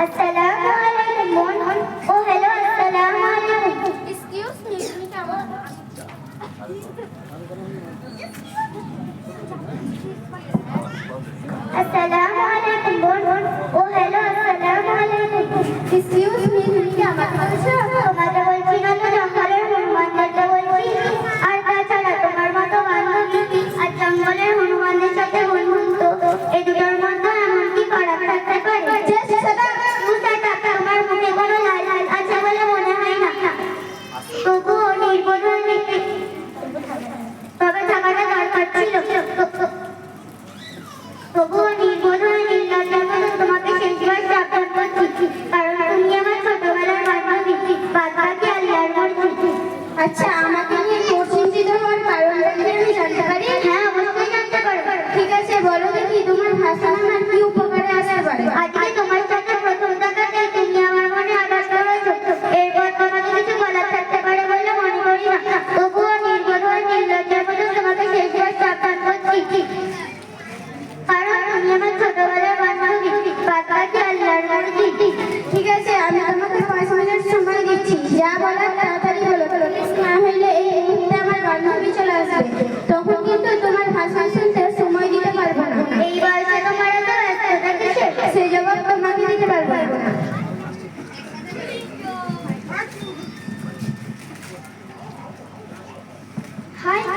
Hasta la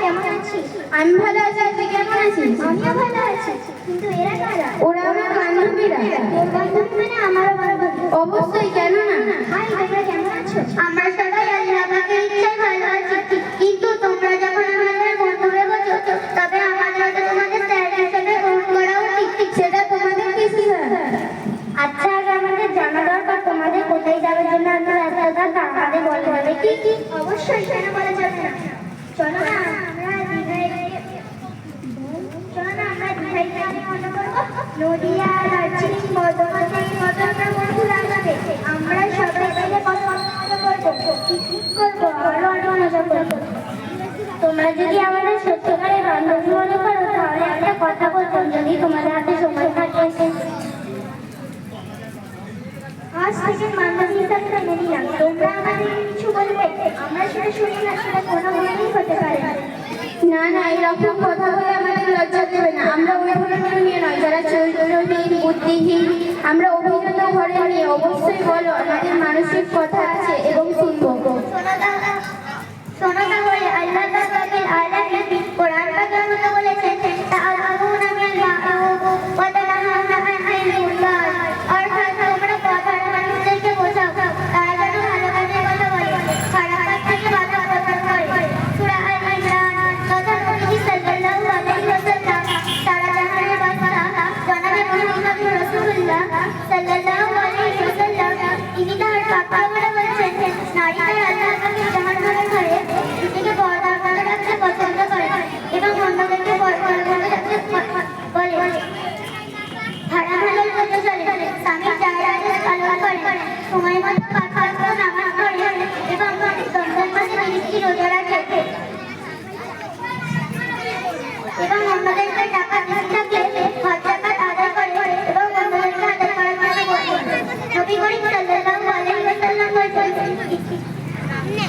কেমন আছিস আমি ভালো আছি তুই কেমন আছিস আমিও ভালো আছি। কিন্তু এরা কারা? ওরা আমার বান্ধবীরা। তোর বান্ধবী মানে আমারও বান্ধবী। অবশ্যই কেন না হাই তোমরা কেমন আছো? আমরা সবাই আল্লাহ পাকের ইচ্ছায় ভালো আছি। কিন্তু তোমরা যখন আমাদের বন্ধু ভেবেছো তবে আমাদের তো তোমাদের স্যার হিসেবে গ্রহণ করা উচিত। সেটা তোমাদের কি আচ্ছা আগে আমাদের জানা দরকার তোমাদের কোথায় যাওয়ার জন্য এত ব্যস্ততা? তা আমাদের বলে যাবে কি কি? অবশ্যই কেন বলা যাবে না? চলো না আমরা দীঘায় গিয়ে- চলো এই মতো আমরা তোমরা যদি আমাদের সত্যিকারের বান্ধবী মনে করো, তাহলে একটা কথা বলতাম যদি তোমাদের হাতে সময় থাকে। আজ থেকে বান্ধবী হিসাবে নিলাম তোমরা আমাদের কিছু বলবে, আমরা সেটা কোনো মনেই হতে পারে না না, এরকম কথা যারা চরিত্রহীন, বুদ্ধিহীন, আমরা অভিজাত ঘরে নিয়ে, অবশ্যই বলো, আমাদের মানসিক কথা আছে এবং শুনব। শোনা তাহলে আল্লাহ আল্লাহ কোরআন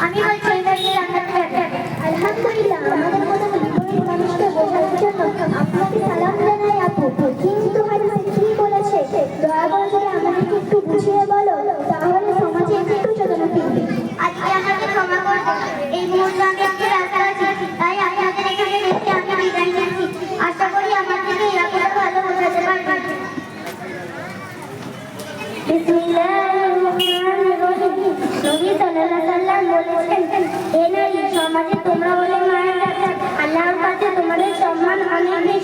আমি বিপরীত মানুষকে বোঝানোর জন্য আপনাকে সালাম জানাই, আপু। কিন্তু হাদিসে কি বলেছে, দয়া করে যদি আমাদেরকে একটু বুঝিয়ে বলো, তাহলে সমাজে আজকে আমাকে ক্ষমা এই মুহূর্তে আমি একটু ব্যস্ত আছি, তাই আশা করি আমার থেকে এরকম ভালো বোঝাতে পারবেন বলে সম্মান অনেক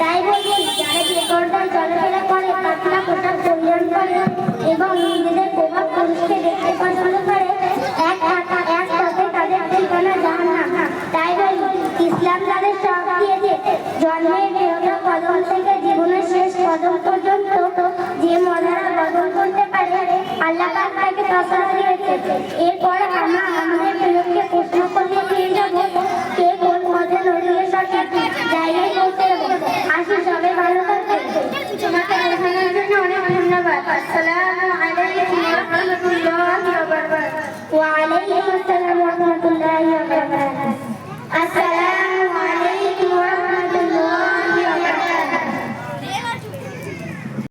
তাই বলছি যারা বেপরদায় চলাফেরা করে করে এবং নিজেদের প্রভাব পুরুষকে দেখতে করে এক হাতা এক পথে তাই বলি ইসলাম তাদের সব দিয়েছে জন্মের কদম থেকে জীবনের শেষ কদম পর্যন্ত যে পারে আল্লাহ তাকে তসরা দিয়েছে। এরপর আমরা আমাদের প্রিয়কে প্রশ্ন